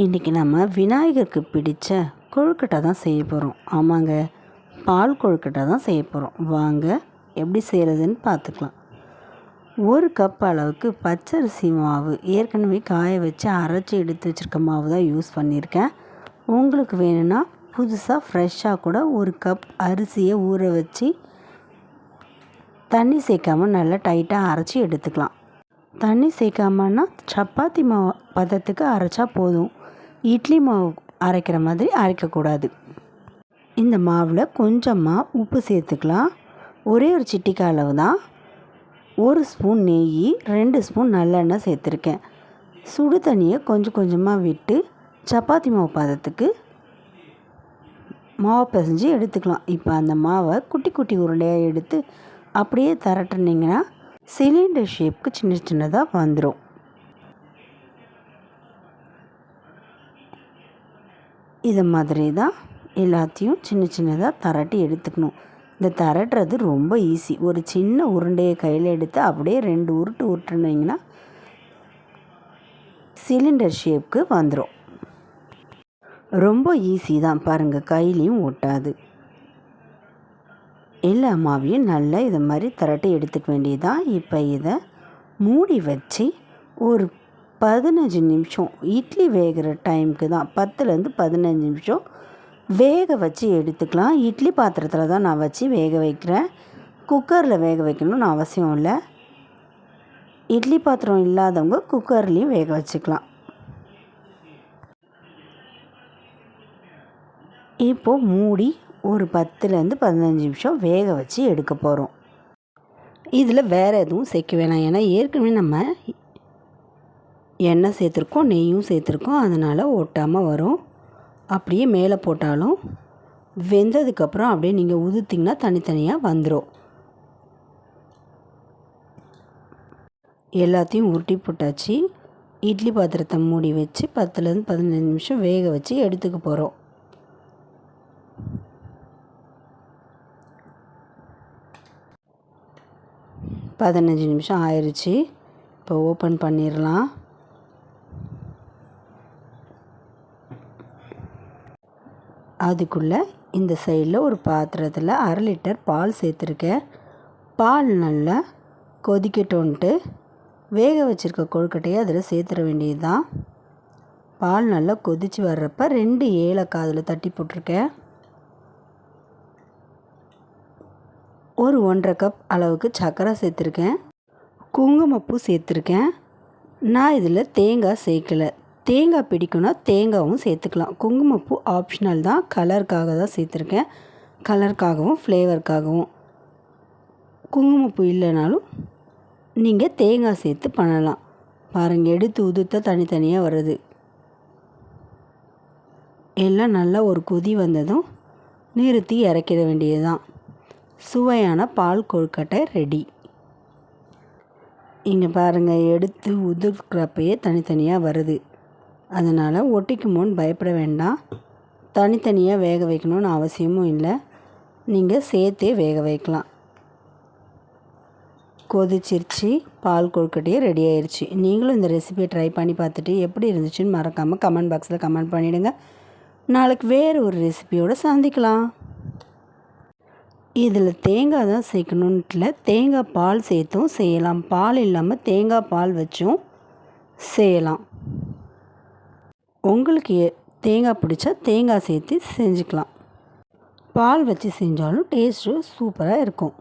இன்றைக்கி நம்ம விநாயகருக்கு பிடித்த கொழுக்கட்டை தான் செய்ய போகிறோம் ஆமாங்க பால் கொழுக்கட்டை தான் செய்ய போகிறோம் வாங்க எப்படி செய்கிறதுன்னு பார்த்துக்கலாம். ஒரு கப் அளவுக்கு பச்சரிசி மாவு ஏற்கனவே காய வச்சு அரைச்சி எடுத்து வச்சுருக்க மாவு தான் யூஸ் பண்ணியிருக்கேன். உங்களுக்கு வேணும்னா புதுசாக ஃப்ரெஷ்ஷாக கூட ஒரு கப் அரிசியை ஊற வச்சு தண்ணி சேர்க்காமல் நல்லா டைட்டாக அரைச்சி எடுத்துக்கலாம். தண்ணி சேர்க்காமன்னா சப்பாத்தி மாவு பதத்துக்கு அரைச்சா போதும். இட்லி மாவு அரைக்கிற மாதிரி அரைக்கக்கூடாது. இந்த மாவில் கொஞ்சமாக உப்பு சேர்த்துக்கலாம். ஒரே ஒரு சிட்டிக்கா அளவு தான். ஒரு ஸ்பூன் நெய் ரெண்டு ஸ்பூன் நல்லெண்ணெய் சேர்த்துருக்கேன். சுடு தண்ணியை கொஞ்சம் கொஞ்சமாக விட்டு சப்பாத்தி மாவு பாதத்துக்கு மாவு பிசைஞ்சு எடுத்துக்கலாம். இப்போ அந்த மாவை குட்டி குட்டி உருண்டையாக எடுத்து அப்படியே தரட்டுனீங்கன்னா சிலிண்டர் ஷேப்புக்கு சின்ன சின்னதாக வந்துடும் இது மாதிரி தான் எல்லாத்தையும் சின்ன சின்னதாக தரட்டி எடுத்துக்கணும். இந்த தரட்டுறது ரொம்ப ஈஸி ஒரு சின்ன உருண்டையை கையில் எடுத்து அப்படியே ரெண்டு உருட்டு உருட்டுனீங்கன்னா சிலிண்டர் ஷேப்க்கு வந்துடும் ரொம்ப ஈஸி தான். பாருங்கள் கையிலையும் ஒட்டாது. எல்லா மாவையும் நல்லா இதை மாதிரி திரட்டி எடுத்துக்க வேண்டியதான் இப்போ இதை மூடி வச்சு ஒரு பதினஞ்சு நிமிஷம் இட்லி வேகிற டைமுக்கு தான் பத்துலேருந்து பதினஞ்சு நிமிஷம். வேக வச்சு எடுத்துக்கலாம். இட்லி பாத்திரத்தில் தான் நான் வச்சு வேக வைக்கிறேன். குக்கரில் வேக வைக்கணும்னு அவசியம் இல்லை. இட்லி பாத்திரம் இல்லாதவங்க குக்கர்லேயும் வேக வச்சுக்கலாம். இப்போது மூடி ஒரு பத்துலேருந்து பதினஞ்சு நிமிஷம் வேக வச்சு எடுக்க போகிறோம் இதில் வேறு எதுவும் சேர்க்க வேணாம். ஏன்னா ஏற்கனவே நம்ம எண்ணெய் சேர்த்துருக்கோம் நெய்யும் சேர்த்துருக்கோம். அதனால் ஒட்டாமல் வரும். அப்படியே மேலே போட்டாலும் வெந்ததுக்கப்புறம் அப்படியே நீங்கள் உதுத்திங்கன்னா தனித்தனியாக வந்துடும் எல்லாத்தையும் உருட்டி போட்டாச்சு. இட்லி பாத்திரத்தை மூடி வச்சு பத்துலேருந்து பதினஞ்சு நிமிஷம் வேக வச்சு எடுத்துக்க போகிறோம் பதினஞ்சு நிமிஷம் ஆயிடுச்சு இப்போ ஓப்பன் பண்ணிடலாம். அதுக்குள்ளே இந்த சைடில் ஒரு பாத்திரத்தில் அரை லிட்டர் பால் சேர்த்துருக்கேன். பால் நல்லா கொதிக்கட்டும்ன்ட்டு வேக வச்சுருக்க கொழுக்கட்டையை அதில் சேர்த்துட வேண்டியது தான் பால் நல்லா கொதித்து வர்றப்ப ரெண்டு ஏலக்காய் அதில் தட்டி போட்டிருக்கேன். ஒரு ஒன்றரை கப் அளவுக்கு சர்க்கரை சேர்த்துருக்கேன். குங்குமப்பூ சேர்த்துருக்கேன். நான் இதில் தேங்காய் சேர்க்கலை. தேங்காய் பிடிக்கும்னா தேங்காயும் சேர்த்துக்கலாம். குங்குமப்பூ ஆப்ஷனல் தான். கலருக்காக தான் சேர்த்துருக்கேன். கலருக்காகவும் ஃப்ளேவருக்காகவும் குங்குமப்பூ இல்லைனாலும் நீங்கள் தேங்காய் சேர்த்து பண்ணலாம். பாருங்கள் எடுத்து உதுத்த தனித்தனியாக வருது. எல்லாம் நல்லா ஒரு கொதி வந்ததும் நிறுத்தி இறக்கிட வேண்டியது தான் சுவையான பால் கொழுக்கட்டை ரெடி இங்கே பாருங்கள் எடுத்து உதுக்கிறப்பையே தனித்தனியாக வருது. அதனால் ஒட்டிக்குமோன்னு பயப்பட வேண்டாம். தனித்தனியாக வேக வைக்கணும்னு அவசியமும் இல்லை. நீங்கள் சேர்த்தே வேக வைக்கலாம். கொதிச்சிருச்சு. பால் கொழுக்கட்டையே ரெடி ஆயிடுச்சு நீங்களும் இந்த ரெசிபியை ட்ரை பண்ணி பார்த்துட்டு எப்படி இருந்துச்சுன்னு மறக்காமல் கமெண்ட் பாக்ஸில் கமெண்ட் பண்ணிவிடுங்க நாளைக்கு வேறு ஒரு ரெசிபியோடு சந்திக்கலாம். இதில் தேங்காய் தான் சேர்க்கணுன்ட்டில் தேங்காய் பால் சேர்த்தும் செய்யலாம். பால் இல்லாமல் தேங்காய் பால் வச்சும் செய்யலாம். உங்களுக்கு தேங்காய் பிடிச்சா தேங்காய் சேர்த்து செஞ்சுக்கலாம். பால் வச்சு செஞ்சாலும் டேஸ்ட்டு சூப்பராக இருக்கும்.